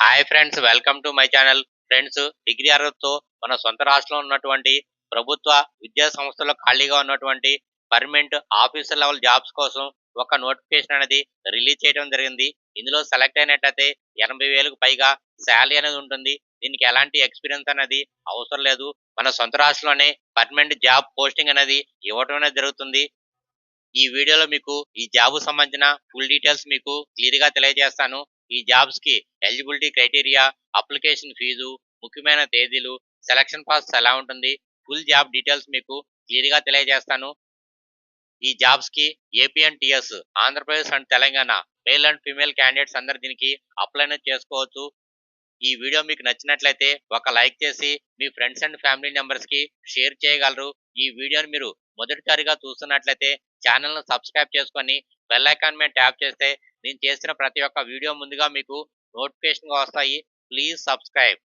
Hi friends welcome to my channel friends degree అర్హతతో మన సొంత రాష్ట్రంలో ఉన్నటువంటి ప్రభుత్వ విద్యా సంస్థలో ఖాళీగా ఉన్నటువంటి పర్మనెంట్ ఆఫీసర్ లెవెల్ జాబ్స్ కోసం ఒక నోటిఫికేషన్ అనేది రిలీజ్ చేయడం జరిగింది. ఇందులో సెలెక్ట్ అయినట్టయితే ఎనభై వేలకు పైగా శాలరీ అనేది ఉంటుంది. దీనికి ఎలాంటి ఎక్స్పీరియన్స్ అనేది అవసరం లేదు. మన సొంత రాష్ట్రంలోనే పర్మనెంట్ జాబ్ పోస్టింగ్ అనేది ఇవ్వడం అనేది జరుగుతుంది. ఈ వీడియోలో మీకు ఈ జాబు సంబంధించిన ఫుల్ డీటెయిల్స్ మీకు క్లియర్గా తెలియజేస్తాను. ఈ జాబ్స్కి ఎలిజిబిలిటీ క్రైటీరియా అప్లికేషన్ ఫీజు ముఖ్యమైన తేదీలు సెలక్షన్ ప్రాసెస్ ఎలా ఉంటుంది ఫుల్ జాబ్ డీటెయిల్స్ మీకు క్లియర్గా తెలియజేస్తాను. ఈ జాబ్స్కి APNTS Andhra Pradesh and Telangana male and female candidates అందరు దీనికి అప్లై చేసుకోవచ్చు. ఈ వీడియో మీకు నచ్చినట్లయితే ఒక లైక్ చేసి మీ ఫ్రెండ్స్ అండ్ ఫ్యామిలీ మెంబర్స్కి షేర్ చేయగలరు. ఈ వీడియోని మీరు మొదటిసారిగా చూస్తున్నట్లయితే ఛానల్ను సబ్స్క్రైబ్ చేసుకొని బెల్ ఐకాన్ మీద ట్యాప్ చేస్తే నేను చేసిన ప్రతి ఒక్క వీడియో ముందుగా మీకు నోటిఫికేషన్గా వస్తాయి. Please subscribe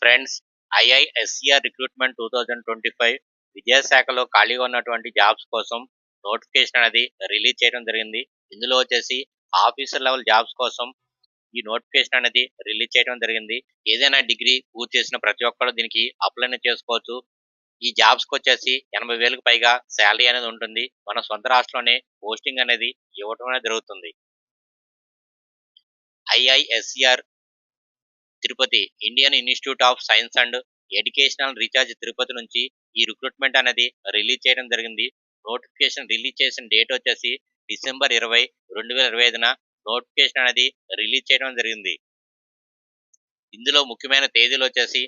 friends IISCR recruitment two thousand twenty five విద్యాశాఖలో ఖాళీగా ఉన్నటువంటి జాబ్స్ కోసం నోటిఫికేషన్ అనేది రిలీజ్ చేయడం జరిగింది. ఇందులో వచ్చేసి ఆఫీసర్ లెవెల్ జాబ్స్ కోసం ఈ నోటిఫికేషన్ అనేది రిలీజ్ చేయడం జరిగింది. ఏదైనా డిగ్రీ పూర్తి చేసిన ప్రతి ఒక్కరు దీనికి అప్లై చేసుకోవచ్చు. ఈ జాబ్స్కి వచ్చేసి ఎనభై వేలకు పైగా శాలరీ అనేది ఉంటుంది. మన సొంత రాష్ట్రంలోనే పోస్టింగ్ అనేది ఇవ్వటం అనేది జరుగుతుంది. IISCR Tirupati Indian Institute of Science and educational research Tirupati నుంచి ఈ రిక్రూట్మెంట్ అనేది రిలీజ్ చేయడం జరిగింది. నోటిఫికేషన్ రిలీజ్ చేసిన డేట్ వచ్చేసి డిసెంబర్ ఇరవై రెండు వేల ఇరవై ఐదున నోటిఫికేషన్ అనేది రిలీజ్ చేయడం జరిగింది. ఇందులో ముఖ్యమైన తేదీలు వచ్చేసి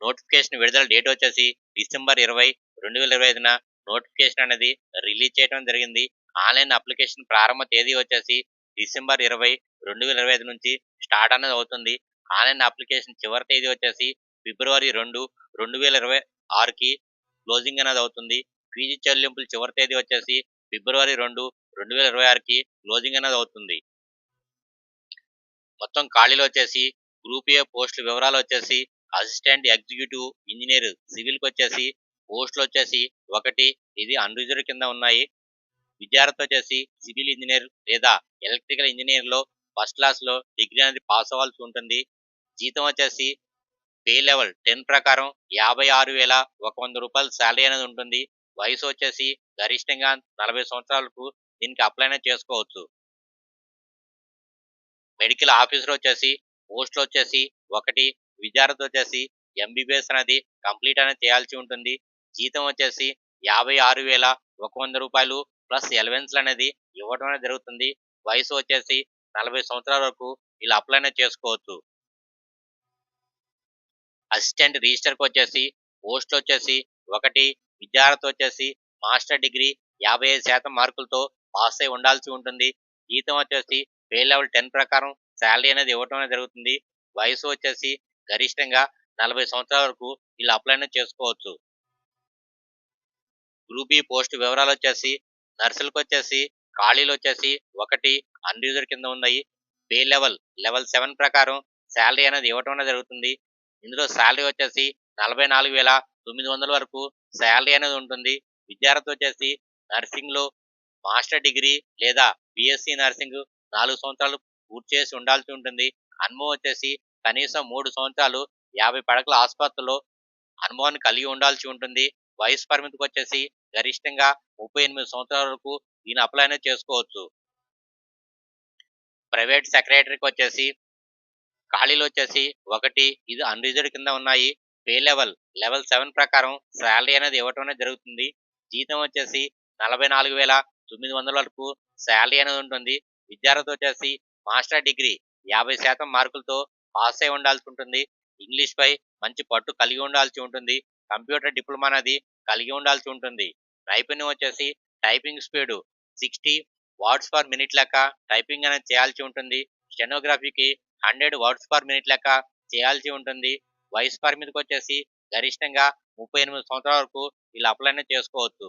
నోటిఫికేషన్ విడుదల డేట్ వచ్చేసి డిసెంబర్ ఇరవై రెండు వేల ఇరవై ఐదున నోటిఫికేషన్ అనేది రిలీజ్ చేయడం జరిగింది. ఆన్లైన్ అప్లికేషన్ ప్రారంభ తేదీ వచ్చేసి డిసెంబర్ ఇరవై రెండు వేల ఇరవై ఐదు నుంచి స్టార్ట్ అనేది అవుతుంది. ఆన్లైన్ అప్లికేషన్ చివరి తేదీ వచ్చేసి ఫిబ్రవరి రెండు రెండు వేల ఇరవై ఆరుకి క్లోజింగ్ అనేది అవుతుంది. ఫీజు చెల్లింపులు చివరి తేదీ వచ్చేసి ఫిబ్రవరి రెండు రెండు వేల ఇరవై ఆరుకి క్లోజింగ్ అనేది అవుతుంది. మొత్తం ఖాళీలు వచ్చేసి గ్రూప్ ఏ పోస్టుల వివరాలు వచ్చేసి అసిస్టెంట్ ఎగ్జిక్యూటివ్ ఇంజనీర్ సివిల్కి వచ్చేసి పోస్టులు వచ్చేసి ఒకటి ఇది అన్రిజర్వ్ కింద ఉన్నాయి. విద్యార్థి వచ్చేసి సివిల్ ఇంజనీర్ లేదా ఎలక్ట్రికల్ ఇంజనీర్లో ఫస్ట్ క్లాస్లో డిగ్రీ అనేది పాస్ అవ్వాల్సి ఉంటుంది. జీతం వచ్చేసి పే లెవెల్ టెన్ ప్రకారం యాభై ఆరు వేల ఒక వంద రూపాయలు శాలరీ అనేది ఉంటుంది. వయసు వచ్చేసి గరిష్టంగా నలభై సంవత్సరాలకు దీనికి అప్లైనే చేసుకోవచ్చు. మెడికల్ ఆఫీసర్ వచ్చేసి పోస్టులు వచ్చేసి ఒకటి విద్యార్థి వచ్చేసి ఎంబీబీఎస్ అనేది కంప్లీట్ అనేది చేయాల్సి ఉంటుంది. జీతం వచ్చేసి యాభై ఆరు వేల ఒక వంద రూపాయలు ప్లస్ ఎలవెన్స్లు అనేది ఇవ్వడం అనేది జరుగుతుంది. వయసు వచ్చేసి నలభై సంవత్సరాల వరకు ఇలా అప్లై అనేది చేసుకోవచ్చు. అసిస్టెంట్ రిజిస్టర్కి వచ్చేసి పోస్ట్ వచ్చేసి ఒకటి విద్యార్థి వచ్చేసి మాస్టర్ డిగ్రీ యాభై ఐదు శాతం మార్కులతో పాస్ అయి ఉండాల్సి ఉంటుంది. జీతం వచ్చేసి పే లెవెల్ టెన్ ప్రకారం శాలరీ అనేది ఇవ్వటం అనేది జరుగుతుంది. వయసు వచ్చేసి గరిష్టంగా నలభై సంవత్సరాల వరకు వీళ్ళు అప్లైన చేసుకోవచ్చు. గ్రూప్ ఈ పోస్ట్ వివరాలు వచ్చేసి నర్సులకు వచ్చేసి ఖాళీలు వచ్చేసి ఒకటి అన్యూజర్ కింద ఉన్నాయి. పే లెవెల్ లెవెల్ సెవెన్ ప్రకారం శాలరీ అనేది ఇవ్వటం అనేది జరుగుతుంది. ఇందులో శాలరీ వచ్చేసి నలభై నాలుగు వేల తొమ్మిది వందల వరకు శాలరీ అనేది ఉంటుంది. విద్యార్థి వచ్చేసి నర్సింగ్లో మాస్టర్ డిగ్రీ లేదా బిఎస్సి నర్సింగ్ నాలుగు సంవత్సరాలు పూర్తి చేసి ఉండాల్సి ఉంటుంది. అనుభవం వచ్చేసి కనీసం మూడు సంవత్సరాలు యాభై పడకల ఆసుపత్రిలో అనుభవాన్ని కలిగి ఉండాల్సి ఉంటుంది. వయసు పరిమితికి వచ్చేసి గరిష్టంగా ముప్పై ఎనిమిది సంవత్సరాల వరకు దీని అప్లై అనేది చేసుకోవచ్చు. ప్రైవేట్ సెక్రటరీకి వచ్చేసి ఖాళీలు వచ్చేసి ఒకటి ఇది అన్రిజర్వ్ కింద ఉన్నాయి. పే లెవెల్ లెవెల్ సెవెన్ ప్రకారం శాలరీ అనేది ఇవ్వటం అనేది జరుగుతుంది. జీతం వచ్చేసి నలభై నాలుగు వేల తొమ్మిది వందల వరకు శాలరీ అనేది ఉంటుంది. విద్యార్థి వచ్చేసి మాస్టర్ డిగ్రీ యాభై శాతం మార్కులతో పాస్ అయి ఉండాల్సి ఉంటుంది. ఇంగ్లీష్ పై మంచి పట్టు కలిగి ఉండాల్సి ఉంటుంది. కంప్యూటర్ డిప్లొమా అనేది కలిగి ఉండాల్సి ఉంటుంది. నైపుణ్యం వచ్చేసి typing speed sixty words per minute లెక్క టైపింగ్ అనేది చేయాల్సి ఉంటుంది. స్టెనోగ్రఫీకి హండ్రెడ్ వర్డ్స్ పర్ మినిట్ లెక్క చేయాల్సి ఉంటుంది. వయసు పరిమితికి వచ్చేసి గరిష్టంగా ముప్పై ఎనిమిది సంవత్సరాల వరకు వీళ్ళు అప్లైనే చేసుకోవచ్చు.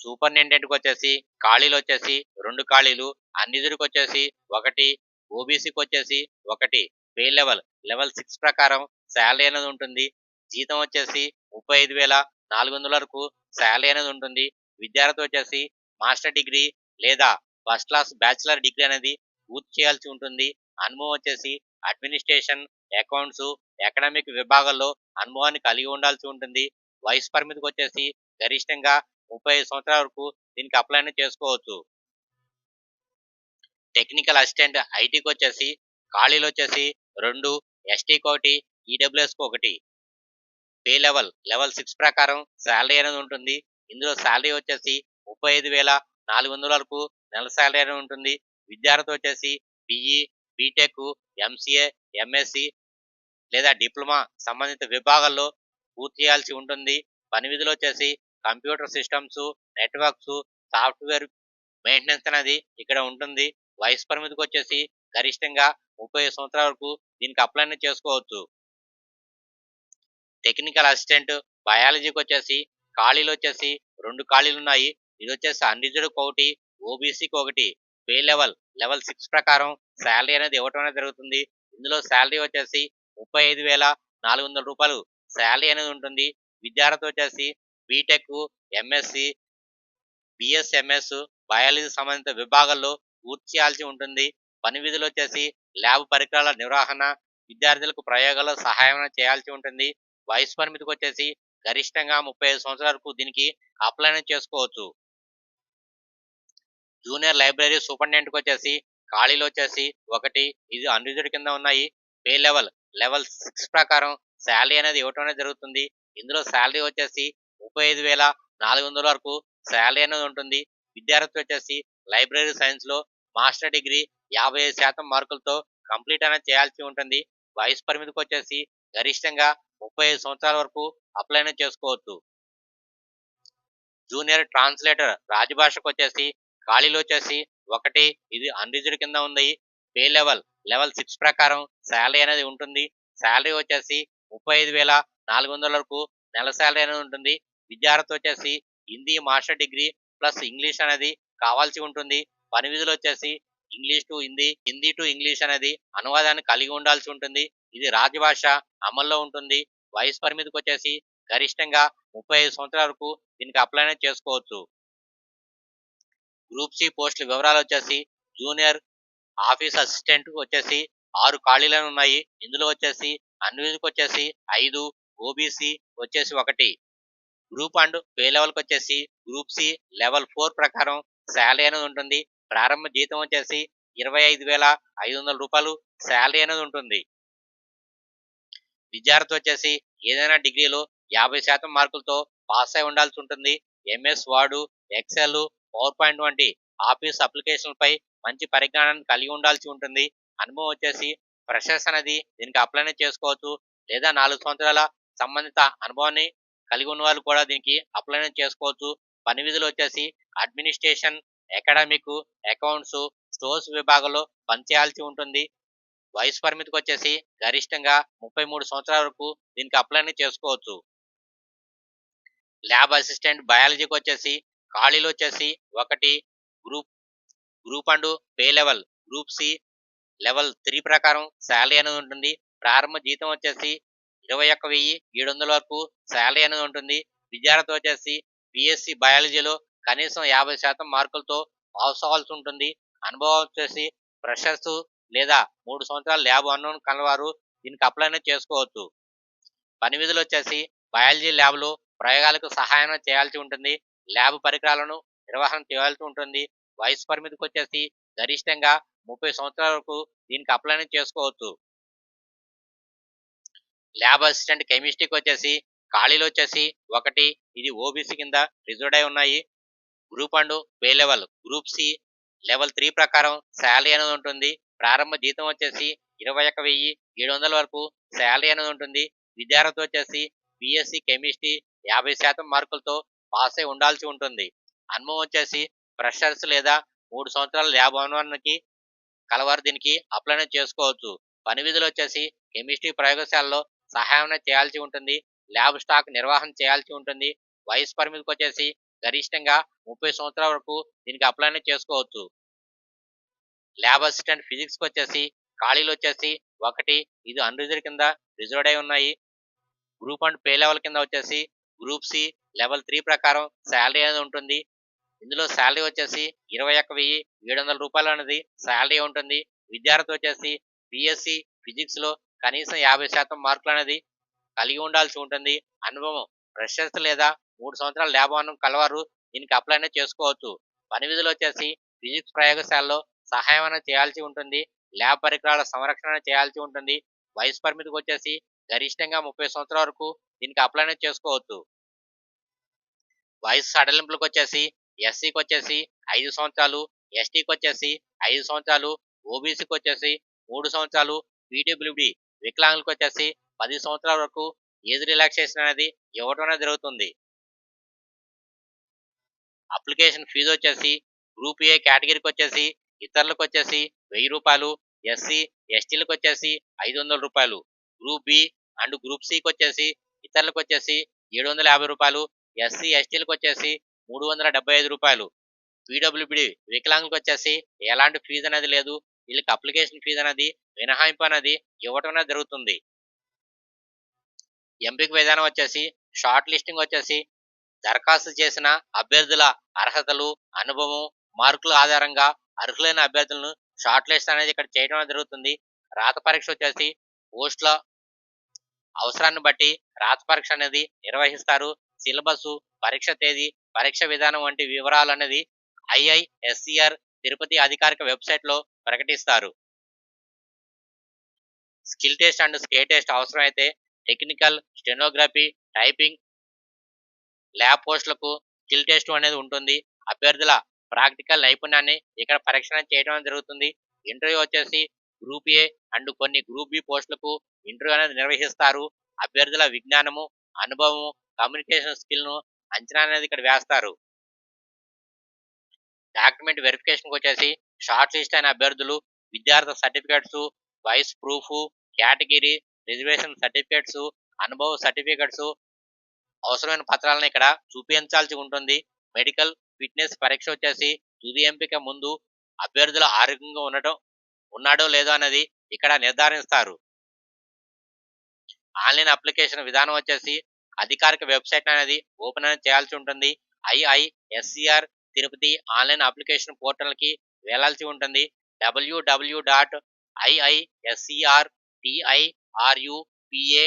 సూపరింటెండెంట్కి వచ్చేసి ఖాళీలు వచ్చేసి రెండు ఖాళీలు అన్నిదురికి వచ్చేసి ఒకటి ఓబీసీకి వచ్చేసి ఒకటి పే లెవెల్ లెవెల్ సిక్స్ ప్రకారం శాలరీ అనేది ఉంటుంది. జీతం వచ్చేసి ముప్పై ఐదు వేల నాలుగు వందల వరకు శాలరీ అనేది ఉంటుంది. విద్యార్థి వచ్చేసి మాస్టర్ డిగ్రీ లేదా ఫస్ట్ క్లాస్ బ్యాచిలర్ డిగ్రీ అనేది పూర్తి చేయాల్సి ఉంటుంది. అనుభవం వచ్చేసి అడ్మినిస్ట్రేషన్ అకౌంట్స్ ఎకనామిక్ విభాగాల్లో అనుభవాన్ని కలిగి ఉండాల్సి ఉంటుంది. వయసు పరిమితికి వచ్చేసి గరిష్టంగా ముప్పై ఐదు సంవత్సరాల వరకు దీనికి అప్లై చేసుకోవచ్చు. టెక్నికల్ అసిస్టెంట్ ఐటీకి వచ్చేసి ఖాళీలు వచ్చేసి రెండు ఎస్టీకి ఒకటి ఈడబ్ల్యూఎస్కి ఒకటి. పే లెవెల్ లెవెల్ సిక్స్ ప్రకారం శాలరీ అనేది ఉంటుంది. ఇందులో శాలరీ వచ్చేసి ముప్పై ఐదు వేల నాలుగు వందల వరకు నెల శాలరీ అనేది ఉంటుంది. విద్యార్థి వచ్చేసి బిఈ బీటెక్ ఎంసీఏ ఎంఎస్సి లేదా డిప్లొమా సంబంధిత విభాగాల్లో పూర్తి చేయాల్సి ఉంటుంది. పని విధులు వచ్చేసి computer systems networks software maintenance అనేది ఇక్కడ ఉంటుంది. వయసు పరిమితికి వచ్చేసి గరిష్టంగా ముప్పై సంవత్సరాల వరకు దీనికి అప్లై చేసుకోవచ్చు. టెక్నికల్ అసిస్టెంట్ బయాలజీకి వచ్చేసి ఖాళీలు వచ్చేసి రెండు ఖాళీలు ఉన్నాయి ఇది వచ్చేసి అన్రిజర్వ్ ఒకటి ఓబీసీకి ఒకటి. పే లెవెల్ లెవెల్ సిక్స్ ప్రకారం శాలరీ అనేది ఇవ్వటం అనేది జరుగుతుంది. ఇందులో శాలరీ వచ్చేసి ముప్పై ఐదు వేల నాలుగు వందల రూపాయలు శాలరీ అనేది ఉంటుంది. విద్యార్థి వచ్చేసి బీటెక్ ఎంఎస్సి బిఎస్ఎంఎస్ బయాలజీ సంబంధిత విభాగాల్లో పూర్తి చేయాల్సి ఉంటుంది. పని విధులు వచ్చేసి ల్యాబ్ పరికరాల నిర్వహణ విద్యార్థులకు ప్రయోగాలు సహాయం చేయాల్సి ఉంటుంది. వయసు పరిమితికి వచ్చేసి గరిష్టంగా ముప్పై ఐదు సంవత్సరాల వరకు దీనికి అప్లై చేసుకోవచ్చు. జూనియర్ లైబ్రరీ సూపరింటెండెంట్కి వచ్చేసి ఖాళీలు వచ్చేసి ఒకటి ఇది అన్రిజర్డ్ కింద ఉన్నాయి. పే లెవెల్ లెవెల్ సిక్స్ ప్రకారం శాలరీ అనేది ఇవ్వటం అనేది జరుగుతుంది. ఇందులో శాలరీ వచ్చేసి ముప్పై ఐదు వేల నాలుగు వందల వరకు శాలరీ అనేది ఉంటుంది. విద్యార్థి వచ్చేసి లైబ్రరీ సైన్స్లో మాస్టర్ డిగ్రీ యాభై ఐదు శాతం మార్కులతో కంప్లీట్ అనేది చేయాల్సి ఉంటుంది. వయసు పరిమితికి వచ్చేసి గరిష్టంగా ముప్పై ఐదు సంవత్సరాల వరకు అప్లై చేసుకోవచ్చు. జూనియర్ ట్రాన్స్లేటర్ రాజభాషకు వచ్చేసి ఖాళీలు వచ్చేసి ఒకటి ఇది అన్రిజర్డ్ కింద ఉంది. పే లెవెల్ లెవెల్ సిక్స్ ప్రకారం శాలరీ అనేది ఉంటుంది. శాలరీ వచ్చేసి ముప్పై ఐదు వేల నాలుగు వందల వరకు నెల శాలరీ అనేది ఉంటుంది. విద్యార్థి వచ్చేసి Hindi master degree plus English అనేది కావాల్సి ఉంటుంది. పని విధులు వచ్చేసి English to Hindi Hindi to English అనేది అనువాదాన్ని కలిగి ఉండాల్సి ఉంటుంది. ఇది రాజభాష అమల్లో ఉంటుంది. వయసు పరిమితికి వచ్చేసి గరిష్టంగా ముప్పై ఐదు సంవత్సరాల వరకు దీనికి అప్లైనే చేసుకోవచ్చు. గ్రూప్ సి పోస్టుల వివరాలు వచ్చేసి జూనియర్ ఆఫీస్ అసిస్టెంట్ వచ్చేసి ఆరు ఖాళీలు ఉన్నాయి. ఇందులో వచ్చేసి అన్విజ్కి వచ్చేసి ఐదు ఓబీసీ వచ్చేసి ఒకటి. గ్రూప్ అండ్ పే లెవెల్కి వచ్చేసి గ్రూప్ సి లెవెల్ ఫోర్ ప్రకారం శాలరీ అనేది ఉంటుంది. ప్రారంభ జీతం వచ్చేసి ఇరవై ఐదు వేల ఐదు వందల రూపాయలు శాలరీ అనేది ఉంటుంది. విద్యార్థి వచ్చేసి ఏదైనా డిగ్రీలో యాభై శాతం మార్కులతో పాస్ అయి ఉండాల్సి ఉంటుంది. MS Word Excel PowerPoint వంటి ఆఫీస్ అప్లికేషన్లపై మంచి పరిజ్ఞానాన్ని కలిగి ఉండాల్సి ఉంటుంది. అనుభవం వచ్చేసి ఫ్రెషర్స్ అనేది దీనికి అప్లైనే చేసుకోవచ్చు. లేదా నాలుగు సంవత్సరాల సంబంధిత అనుభవాన్ని కలిగి ఉన్న వాళ్ళు కూడా దీనికి అప్లైనే చేసుకోవచ్చు. పని విధులు వచ్చేసి అడ్మినిస్ట్రేషన్ అకాడమిక్ అకౌంట్స్ స్టోర్స్ విభాగంలో పనిచేయాల్సి ఉంటుంది. వయసు పరిమితికి వచ్చేసి గరిష్టంగా ముప్పై మూడు సంవత్సరాల వరకు దీనికి అప్లైని చేసుకోవచ్చు. ల్యాబ్ అసిస్టెంట్ బయాలజీకి వచ్చేసి ఖాళీలు వచ్చేసి ఒకటి group group and pay level group C level three ప్రకారం శాలరీ అనేది ఉంటుంది. ప్రారంభ జీతం వచ్చేసి ఇరవై ఒక్క వెయ్యి ఏడు వందల వరకు శాలరీ అనేది ఉంటుంది. విద్యార్థి వచ్చేసి బిఎస్సి బయాలజీలో కనీసం యాభై శాతం మార్కులతో పాస్ అవ్వాల్సి ఉంటుంది. అనుభవం వచ్చేసి ఫ్రెషర్స్ లేదా మూడు సంవత్సరాల ల్యాబ్ అన్నోన్ కలవారు దీనికి అప్లైనే చేసుకోవచ్చు. పని విధులు వచ్చేసి బయాలజీ ల్యాబ్లో ప్రయోగాలకు సహాయం చేయాల్సి ఉంటుంది. ల్యాబ్ పరికరాలను నిర్వహణ చేయాల్సి ఉంటుంది. వయసు పరిమితికి వచ్చేసి గరిష్టంగా ముప్పై సంవత్సరాల వరకు దీనికి అప్లైనే చేసుకోవచ్చు. ల్యాబ్ అసిస్టెంట్ కెమిస్ట్రీకి వచ్చేసి ఖాళీలు వచ్చేసి ఒకటి ఇది ఓబీసీ కింద రిజర్వ్ అయి ఉన్నాయి. Group and pay level. Group C level three ప్రకారం శాలరీ అనేది ఉంటుంది. ప్రారంభ జీతం వచ్చేసి ఇరవై ఒక వెయ్యి ఏడు వందల వరకు శాలరీ అనేది ఉంటుంది. విద్యార్థి వచ్చేసి బిఎస్సి కెమిస్ట్రీ యాభై శాతం మార్కులతో పాస్ అయి ఉండాల్సి ఉంటుంది. అనుభవం వచ్చేసి ఫ్రెషర్స్ లేదా మూడు సంవత్సరాల ల్యాబ్ అనుభవానికి కలవారు దీనికి అప్లై చేసుకోవచ్చు. పని విధులు వచ్చేసి కెమిస్ట్రీ ప్రయోగశాలలో సహాయం చేయాల్సి ఉంటుంది. ల్యాబ్ స్టాక్ నిర్వహణ చేయాల్సి ఉంటుంది. వయసు పరిమితికి వచ్చేసి గరిష్టంగా ముప్పై సంవత్సరాల వరకు దీనికి అప్లైనే చేసుకోవచ్చు. ల్యాబ్ అసిస్టెంట్ ఫిజిక్స్ వచ్చేసి ఖాళీలు వచ్చేసి ఒకటి ఇది అన్రిజర్వ్ కింద రిజర్వ్డ్ అయి ఉన్నాయి. గ్రూప్ అండ్ పే లెవెల్ కింద వచ్చేసి గ్రూప్ సి లెవెల్ త్రీ ప్రకారం శాలరీ అనేది ఉంటుంది. ఇందులో శాలరీ వచ్చేసి ఇరవై ఒక్క వెయ్యి ఏడు వందల రూపాయలు అనేది శాలరీ ఉంటుంది. విద్యార్థి వచ్చేసి బిఎస్సి ఫిజిక్స్లో కనీసం యాభై శాతం మార్కులు అనేది కలిగి ఉండాల్సి ఉంటుంది. అనుభవం ఫ్రెషర్స్ లేదా మూడు సంవత్సరాల ల్యాబ్ కలవారు. దీనికి అప్లై అనేది చేసుకోవచ్చు. పని విధులు వచ్చేసి ఫిజిక్స్ ప్రయోగశాలలో సహాయం అనేది చేయాల్సి ఉంటుంది. ల్యాబ్ పరికరాల సంరక్షణ చేయాల్సి ఉంటుంది. వయసు పరిమితికి వచ్చేసి గరిష్టంగా ముప్పై సంవత్సరాల వరకు దీనికి అప్లై అనేది చేసుకోవచ్చు. వయసు సడలింపులకు వచ్చేసి ఎస్సీకి వచ్చేసి ఐదు సంవత్సరాలు ఎస్టీకి వచ్చేసి ఐదు సంవత్సరాలు ఓబీసీకి వచ్చేసి మూడు సంవత్సరాలు పీడబ్ల్యూడి వికలాంగులకు వచ్చేసి పది సంవత్సరాల వరకు ఏజ్ రిలాక్సేషన్ అనేది ఇవ్వడం అనేది జరుగుతుంది. అప్లికేషన్ ఫీజు వచ్చేసి గ్రూప్ ఏ కేటగిరీకి వచ్చేసి ఇతరులకు వచ్చేసి వెయ్యి రూపాయలు ఎస్సీ ఎస్టీలకు వచ్చేసి ఐదు వందల రూపాయలు. గ్రూప్ బి అండ్ గ్రూప్ సికి వచ్చేసి ఇతరులకు వచ్చేసి ఏడు వందల యాభై రూపాయలు ఎస్సీ ఎస్టీలకు వచ్చేసి మూడు వందల డెబ్బై ఐదు రూపాయలు. పీడబ్ల్యూబిడి వికలాంగులకు వచ్చేసి ఎలాంటి ఫీజు అనేది లేదు. వీళ్ళకి అప్లికేషన్ ఫీజు అనేది మినహాయింపు అనేది ఇవ్వటం అనేది జరుగుతుంది. ఎంపిక విధానం వచ్చేసి షార్ట్ లిస్టింగ్ వచ్చేసి దరఖాస్తు చేసిన అభ్యర్థుల అర్హతలు అనుభవం మార్కుల ఆధారంగా అర్హులైన అభ్యర్థులను షార్ట్ లిస్ట్ అనేది ఇక్కడ చేయడం జరుగుతుంది. రాత పరీక్ష వచ్చేసి పోస్టుల అవసరాన్ని బట్టి రాత పరీక్ష అనేది నిర్వహిస్తారు. సిలబస్ పరీక్ష తేదీ పరీక్ష విధానం వంటి వివరాలు అనేది ఐఐఎస్సిఆర్ తిరుపతి అధికారిక వెబ్సైట్లో ప్రకటిస్తారు. Skill test and sky test అవసరమైతే టెక్నికల్ స్టెనోగ్రఫీ టైపింగ్ ల్యాబ్ పోస్టులకు స్కిల్ టెస్ట్ అనేది ఉంటుంది. అభ్యర్థుల ప్రాక్టికల్ నైపుణ్యాన్ని ఇక్కడ పరీక్ష చేయడం జరుగుతుంది. ఇంటర్వ్యూ వచ్చేసి గ్రూప్ ఏ అండ్ కొన్ని గ్రూప్ బి పోస్టులకు ఇంటర్వ్యూ అనేది నిర్వహిస్తారు. అభ్యర్థుల విజ్ఞానము అనుభవము కమ్యూనికేషన్ స్కిల్ను అంచనా అనేది ఇక్కడ వేస్తారు. డాక్యుమెంట్ వెరిఫికేషన్కి వచ్చేసి షార్ట్ లిస్ట్ అయిన అభ్యర్థులు విద్యార్థి సర్టిఫికేట్స్ వయస్ ప్రూఫ్ కేటగిరీ రిజర్వేషన్ సర్టిఫికేట్స్ అనుభవ సర్టిఫికేట్స్ అవసరమైన పత్రాలను ఇక్కడ చూపించాల్సి ఉంటుంది. మెడికల్ ఫిట్నెస్ పరీక్ష వచ్చేసి తుది ఎంపిక ముందు అభ్యర్థుల ఆరోగ్యంగా ఉండటం ఉన్నాడో లేదో అనేది ఇక్కడ నిర్ధారిస్తారు. ఆన్లైన్ అప్లికేషన్ విధానం వచ్చేసి అధికారిక వెబ్సైట్ అనేది ఓపెన్ అనేది చేయాల్సి ఉంటుంది. ఐఐఎస్సిఆర్ తిరుపతి ఆన్లైన్ అప్లికేషన్ పోర్టల్కి వెళ్ళాల్సి ఉంటుంది. WWW dot IISCR TIRUPA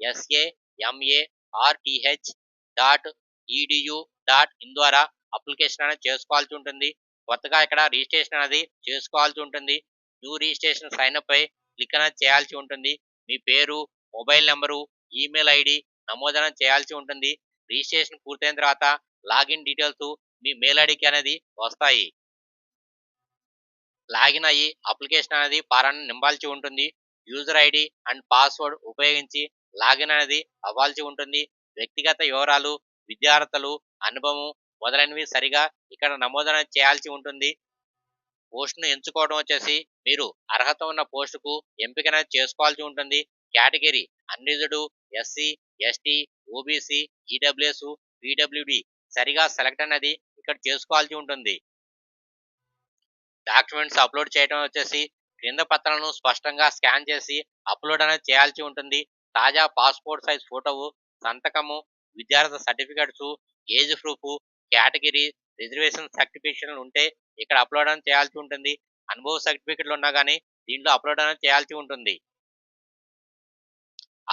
TINT dot SAMARTH dot EDU dot in ద్వారా అప్లికేషన్ అనేది చేసుకోవాల్సి ఉంటుంది. కొత్తగా ఇక్కడ రిజిస్ట్రేషన్ అనేది చేసుకోవాల్సి ఉంటుంది. న్యూ రిజిస్ట్రేషన్ సైన్అప్ పై క్లిక్ అనేది చేయాల్సి ఉంటుంది. మీ పేరు మొబైల్ నెంబరు ఈమెయిల్ ఐడి నమోదన చేయాల్సి ఉంటుంది. రిజిస్ట్రేషన్ పూర్తయిన తర్వాత లాగిన్ డీటెయిల్స్ మీ మెయిల్ ఐడికి అనేది వస్తాయి. లాగిన్ అయ్యి అప్లికేషన్ అనేది ఫారాన్ని నింపాల్సి ఉంటుంది. యూజర్ ఐడి అండ్ పాస్వర్డ్ ఉపయోగించి లాగిన్ అనేది అవ్వాల్సి ఉంటుంది. వ్యక్తిగత వివరాలు విద్యార్థులు అనుభవం మొదలైనవి సరిగా ఇక్కడ నమోదన చేయాల్సి ఉంటుంది. పోస్ట్ను ఎంచుకోవడం వచ్చేసి మీరు అర్హత ఉన్న పోస్టుకు ఎంపిక అనేది చేసుకోవాల్సి ఉంటుంది. Category unreserved SC ST OBC EWS PWD సరిగా సెలెక్ట్ అనేది ఇక్కడ చేసుకోవాల్సి ఉంటుంది. డాక్యుమెంట్స్ అప్లోడ్ చేయడం వచ్చేసి క్రింద పత్రాలను స్పష్టంగా స్కాన్ చేసి అప్లోడ్ అనేది చేయాల్సి ఉంటుంది. తాజా పాస్పోర్ట్ సైజ్ ఫోటోవు సంతకము విద్యార్థి certificates age proof category reservation సర్టిఫికేషన్లు ఉంటే ఇక్కడ అప్లోడ్ అని చేయాల్సి ఉంటుంది. అనుభవ సర్టిఫికెట్లు ఉన్నా కానీ దీంట్లో అప్లోడ్ అనేది చేయాల్సి ఉంటుంది.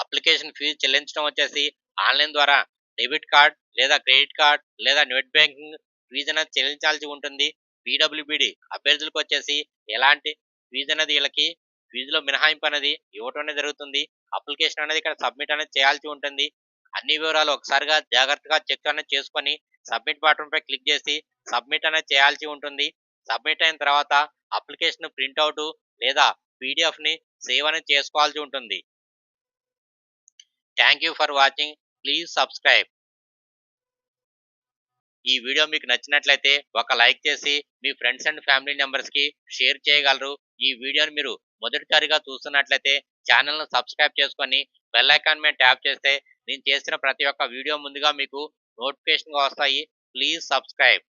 అప్లికేషన్ ఫీజు చెల్లించడం వచ్చేసి ఆన్లైన్ ద్వారా డెబిట్ కార్డ్ లేదా క్రెడిట్ కార్డ్ లేదా నెట్ బ్యాంకింగ్ ఫీజు అనేది చెల్లించాల్సి ఉంటుంది. పీడబ్ల్యూబిడి అభ్యర్థులకు వచ్చేసి ఎలాంటి ఫీజు అనేది వీళ్ళకి ఫీజులో మినహాయింపు అనేది ఇవ్వటం అనేది జరుగుతుంది. అప్లికేషన్ అనేది ఇక్కడ సబ్మిట్ అనేది చేయాల్సి ఉంటుంది. అన్ని వివరాలు ఒకసారిగా జాగ్రత్తగా చెక్ అనేది చేసుకొని సబ్మిట్ బటన్ పై క్లిక్ చేసి సబ్మిట్ అనేది చేయాల్సి ఉంటుంది. సబ్మిట్ అయిన తర్వాత అప్లికేషన్ ప్రింట్అవుట్ లేదా పీడిఎఫ్ని సేవ్ అనేది చేసుకోవాల్సి ఉంటుంది. Thank you for watching. Please subscribe. ఈ వీడియో మీకు నచ్చినట్లయితే ఒక లైక్ చేసి మీ ఫ్రెండ్స్ అండ్ ఫ్యామిలీ మెంబర్స్కి షేర్ చేయగలరు. ఈ వీడియోని మీరు మొదటిసారిగా చూస్తున్నట్లయితే ఛానల్ను సబ్స్క్రైబ్ చేసుకొని బెల్ ఐకాన్ మీద ట్యాప్ చేస్తే నేను చేసిన ప్రతి ఒక్క వీడియో ముందుగా మీకు నోటిఫికేషన్ వస్తాయి. Please subscribe.